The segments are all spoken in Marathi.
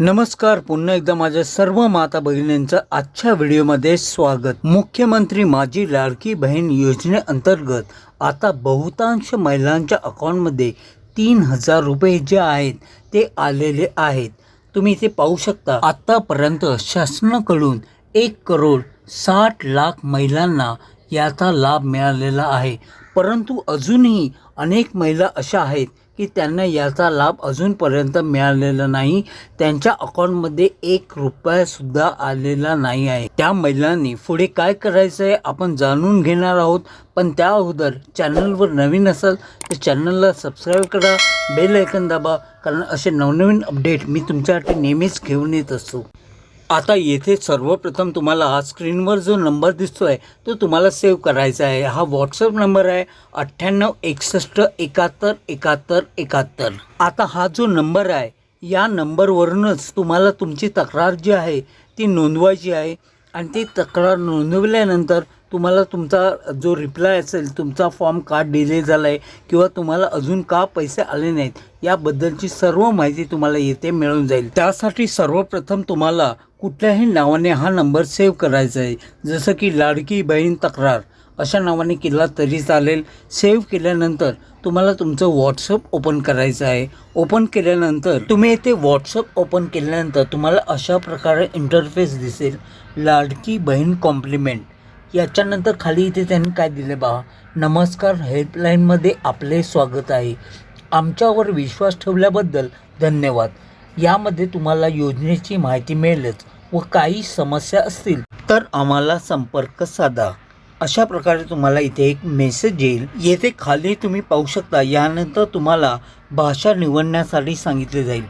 नमस्कार पुन्हा एकदा माझ्या सर्व माता भगिनींचं आजच्या व्हिडिओमध्ये स्वागत. मुख्यमंत्री माझी लाडकी बहीण योजनेअंतर्गत आता बहुतांश महिलांच्या अकाउंटमध्ये तीन हजार रुपये जे आहेत ते आलेले आहेत. तुम्ही ते पाहू शकता आत्तापर्यंत शासनाकडून एक करोड साठ लाख महिलांना याचा लाभ मिळालेला आहे. परंतु अजूनही अनेक महिला अशा आहेत की त्यांना याचा लाभ अजूनपर्यंत मिळालेला नाही. त्यांच्या अकाउंटमध्ये एक रुपयासुद्धा आलेला नाही आहे. त्या महिलांनी पुढे काय करायचं आहे आपण जाणून घेणार आहोत. पण त्या अगोदर चॅनलवर नवीन असाल तर चॅनलला सबस्क्राईब करा बेल ऐकन दाबा कारण असे नवनवीन अपडेट मी तुमच्यासाठी नेहमीच घेऊन येत असतो. आता येथे सर्वप्रथम तुम्हाला स्क्रीनवर जो नंबर दिसतो आहे तो तुम्हाला सेव्ह करायचा आहे. हा व्हॉट्सअप नंबर आहे अठ्ठ्याण्णव एकसष्ट एकाहत्तर एकाहत्तर एकाहत्तर. आता हा जो नंबर आहे या नंबरवरूनच तुम्हाला तुमची तक्रार जी आहे ती नोंदवायची आहे. आणि ती तक्रार नोंदवल्यानंतर तुम्हाला तुमचा जो रिप्लाय असेल तुमचा फॉर्म का डिले झाला आहे किंवा तुम्हाला अजून का पैसे आले नाहीत याबद्दलची सर्व माहिती तुम्हाला येथे मिळून जाईल. त्यासाठी सर्वप्रथम तुम्हाला कुठल्याही नावाने हा नंबर सेव्ह करायचा आहे. जसं की लाडकी बहीण तक्रार अशा नावाने केला तरी चालेल. सेव्ह केल्यानंतर तुम्हाला तुमचं व्हॉट्सअप ओपन करायचं आहे. ओपन केल्यानंतर तुम्ही येथे व्हॉट्सअप ओपन केल्यानंतर तुम्हाला अशा प्रकारे इंटरफेस दिसेल. लाडकी बहीण कॉम्प्लिमेंट याच्यानंतर खाली इथे त्यांनी काय दिले बा नमस्कार हेल्पलाईनमध्ये आपले स्वागत आहे. आमच्यावर विश्वास ठेवल्याबद्दल धन्यवाद. यामध्ये तुम्हाला योजनेची माहिती मिळेलच व काही समस्या असतील तर आम्हाला संपर्क साधा. अशा प्रकारे तुम्हाला इथे एक मेसेज येईल. येथे खाली तुम्ही पाहू शकता यानंतर तुम्हाला भाषा निवडण्यासाठी सांगितले जाईल.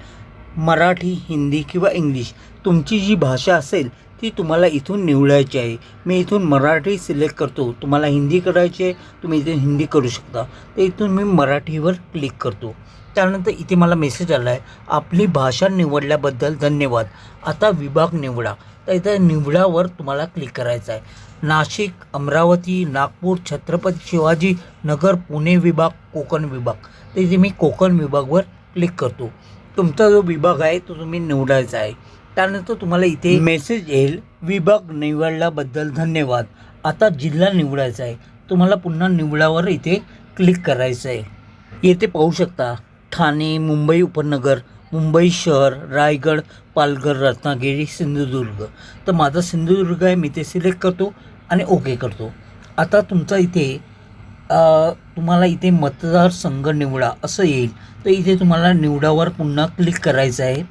मराठी हिंदी किंवा इंग्लिश. तुमची जी भाषा असेल ती तुम्हाला इथून निवडायची आहे. मी इथून मराठी सिलेक्ट करतो. तुम्हाला हिंदी करायची आहे तुम्ही इथे हिंदी करू शकता. तर इथून मी मराठीवर क्लिक करतो. त्यानंतर इथे मला मेसेज आला आहे. आपली भाषा निवडल्याबद्दल धन्यवाद. आता विभाग निवडा. तर इथे निवडावर तुम्हाला क्लिक करायचं आहे. नाशिक अमरावती नागपूर छत्रपती शिवाजी नगर पुणे विभाग कोकण विभाग. तर इथे मी कोकण विभागवर क्लिक करतो. तुमचा जो विभाग आहे तो तुम्ही निवडायचा आहे. त्यानंतर तुम्हाला इथे मेसेज येईल. विभाग निवडल्याबद्दल धन्यवाद. आता जिल्हा निवडायचा आहे. तुम्हाला पुन्हा निवडावर इथे क्लिक करायचं आहे. येथे पाहू शकता ठाणे मुंबई उपनगर मुंबई शहर रायगड पालघर रत्नागिरी सिंधुदुर्ग. तर माझा सिंधुदुर्ग आहे मी ते सिलेक्ट करतो आणि ओके करतो. आता तुमचा इथे तुम्हाला इथे मतदारसंघ निवडा असं येईल. तर इथे तुम्हाला निवडावर पुन्हा क्लिक करायचं आहे.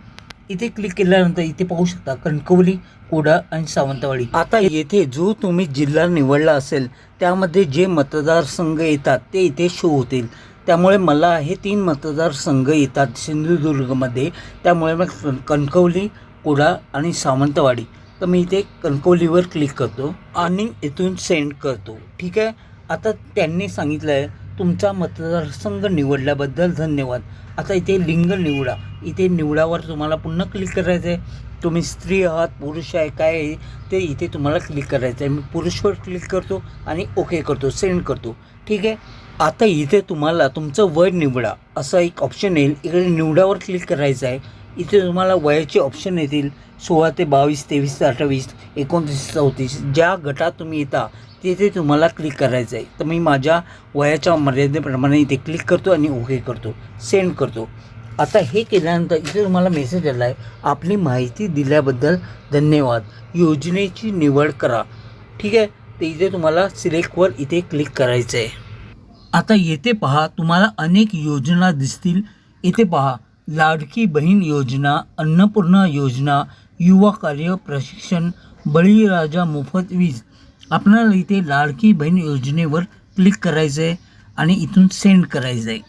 इथे क्लिक केल्यानंतर इथे पाहू शकता कणकवली कोडा आणि सावंतवाडी. आता येथे जो तुम्ही जिल्हा निवडला असेल त्यामध्ये जे मतदारसंघ येतात ते इथे शो होतील. त्यामुळे मला हे तीन मतदारसंघ येतात सिंधुदुर्गमध्ये. त्यामुळे मग कण- कणकवली कोडा आणि सावंतवाडी. तर मी इथे कणकवलीवर क्लिक करतो आणि इथून सेंड करतो. ठीक आहे? आता त्यांनी सांगितलं आहे तुमचा मतदारसंघ निवडल्याबद्दल धन्यवाद. आता इथे लिंग निवडा. इथे निवडावर तुम्हाला पुन्हा क्लिक करायचं आहे. तुम्ही स्त्री आहात पुरुष आहे काय आहे ते इथे तुम्हाला क्लिक करायचं आहे. मी पुरुषवर क्लिक करतो आणि ओके करतो सेंड करतो. ठीक आहे? आता इथे तुम्हाला तुमचं वय निवडा. असा एक ऑप्शन येईल. इकडे निवडावर क्लिक करायचं आहे. इथे तुम्हाला वयाचे ऑप्शन येतील. सोळा ते बावीस तेवीस ते अठ्ठावीस एकोणतीस चौतीस. ज्या गटात तुम्ही येता तिथे तुम्हाला क्लिक करायचं आहे तर मी माझ्या वयाच्या मर्यादेप्रमाणे इथे क्लिक करतो आणि ओके करतो. सेंड करतो. आता हे केल्यानंतर इथे तुम्हाला मेसेज आला आहे आपली माहिती दिल्याबद्दल धन्यवाद. योजनेची निवड करा. ठीक आहे? तर इथे तुम्हाला सिलेक्टवर इथे क्लिक करायचं आहे आता येथे पहा तुम्हाला अनेक योजना दिसतील. इथे पहा लाडकी बहीण योजना अन्नपूर्णा योजना युवा कार्य प्रशिक्षण बळीराजा मोफत वीज आपणाला इथे लाडकी बहीण योजनेवर क्लिक करायचं आहे आणि इथून सेंड करायचं आहे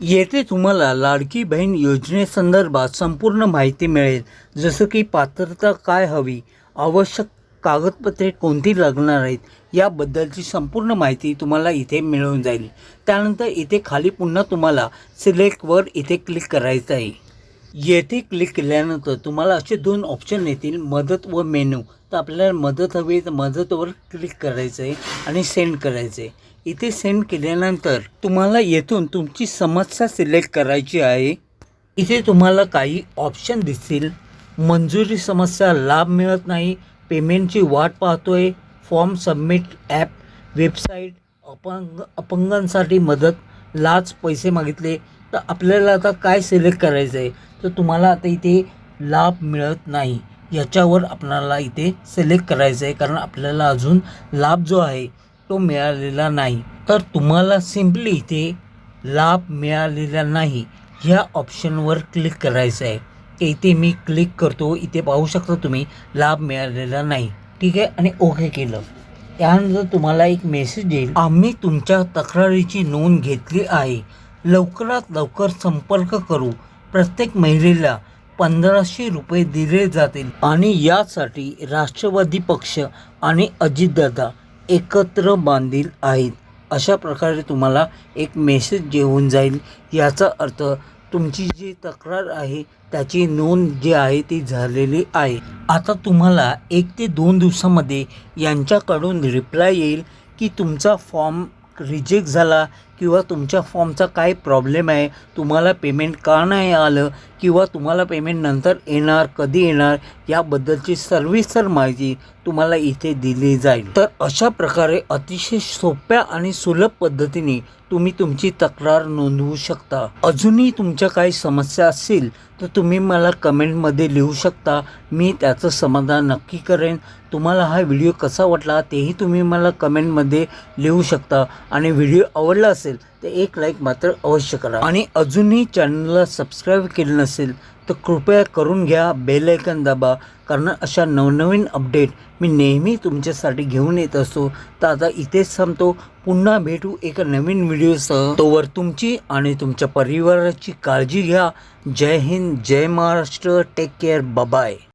येथे तुम्हाला लाडकी बहीण योजनेसंदर्भात संपूर्ण माहिती मिळेल. जसं की पात्रता काय हवी आवश्यक कागदपत्रे कोणती लागणार आहेत याबद्दलची संपूर्ण माहिती तुम्हाला इथे मिळून जाईल. त्यानंतर इथे खाली पुन्हा तुम्हाला सिलेक्टवर इथे क्लिक करायचं आहे येथे क्लिक केल्यानंतर तुम्हाला असे दोन ऑप्शन येतील मदत व मेनू तर आपल्याला मदत हवी तर मदतवर क्लिक करायचं आहे आणि सेंड करायचं आहे. इथे सेंड केल्यानंतर तुम्हाला येथून तुमची समस्या सिलेक्ट करायची आहे. इथे तुम्हाला काही ऑप्शन दिसतील. मंजुरी समस्या लाभ मिळत नाही. पेमेंटची वाट पाहतोय. फॉर्म सबमिट ॲप वेबसाईट अपंग अपंगांसाठी मदत लाच पैसे मागितले. तर आपल्याला आता काय सिलेक्ट करायचं आहे तर तुम्हाला आता इथे लाभ मिळत नाही. याच्यावर आपणाला इथे सिलेक्ट करायचं आहे कारण आपल्याला अजून लाभ जो आहे तो मिळालेला नाही. तर तुम्हाला सिम्पली इथे लाभ मिळालेला नाही. ह्या ऑप्शनवर क्लिक करायचं आहे इथे मी क्लिक करतो. इथे पाहू शकता तुम्ही लाभ मिळालेला नाही. ठीक आहे? आणि ओके केलं. त्यानंतर तुम्हाला एक मेसेज येईल. आम्ही तुमच्या तक्रारीची नोंद घेतली आहे. लवकरात लवकर संपर्क करू. प्रत्येक महिलेला पंधराशे रुपये दिले जातील. आणि यासाठी राष्ट्रवादी पक्ष आणि अजितदादा एकत्र बांधील आहेत. अशा प्रकारे तुम्हाला एक मेसेज येऊन जाईल. याचा अर्थ तुमची जी तक्रार आहे त्याची नोंद जी आहे ती झालेली आहे. आता तुम्हाला एक ते दोन दिवसामध्ये यांच्याकडून रिप्लाय येईल की तुमचा फॉर्म रिजेक्ट झाला किंवा तुमच्या फॉर्मचा काय प्रॉब्लेम आहे तुम्हाला पेमेंट का नाही आलं किंवा तुम्हाला पेमेंट नंतर येणार कधी येणार याबद्दलची सर्विसर माहिती तुम्हाला इथे दिली जाईल. तर अशा प्रकारे अतिशय सोप्या आणि सुलभ पद्धतीने तुम्ही तुमची तक्रार नोंदवू शकता. अजूनही तुमच्या काही समस्या असतील तर तुम्ही मला कमेंटमध्ये लिहू शकता. मी त्याचं समाधान नक्की करेन. तुम्हाला हा व्हिडिओ कसा वाटला तेही तुम्ही मला कमेंटमध्ये लिहू शकता. आणि व्हिडिओ आवडला असेल तर एक लाईक मात्र अवश्य करा. आणि अजूनही चॅनलला सबस्क्राईब केलं नसेल तर कृपया करून घ्या बेलायकन दाबा कारण अशा नवनवीन अपडेट मी नेहमी तुमच्यासाठी घेऊन येत असतो. तर आता इथेच थांबतो. पुन्हा भेटू एका नवीन व्हिडिओसह. तोवर तुमची आणि तुमच्या परिवाराची काळजी घ्या. जय हिंद जय महाराष्ट्र. Take care bye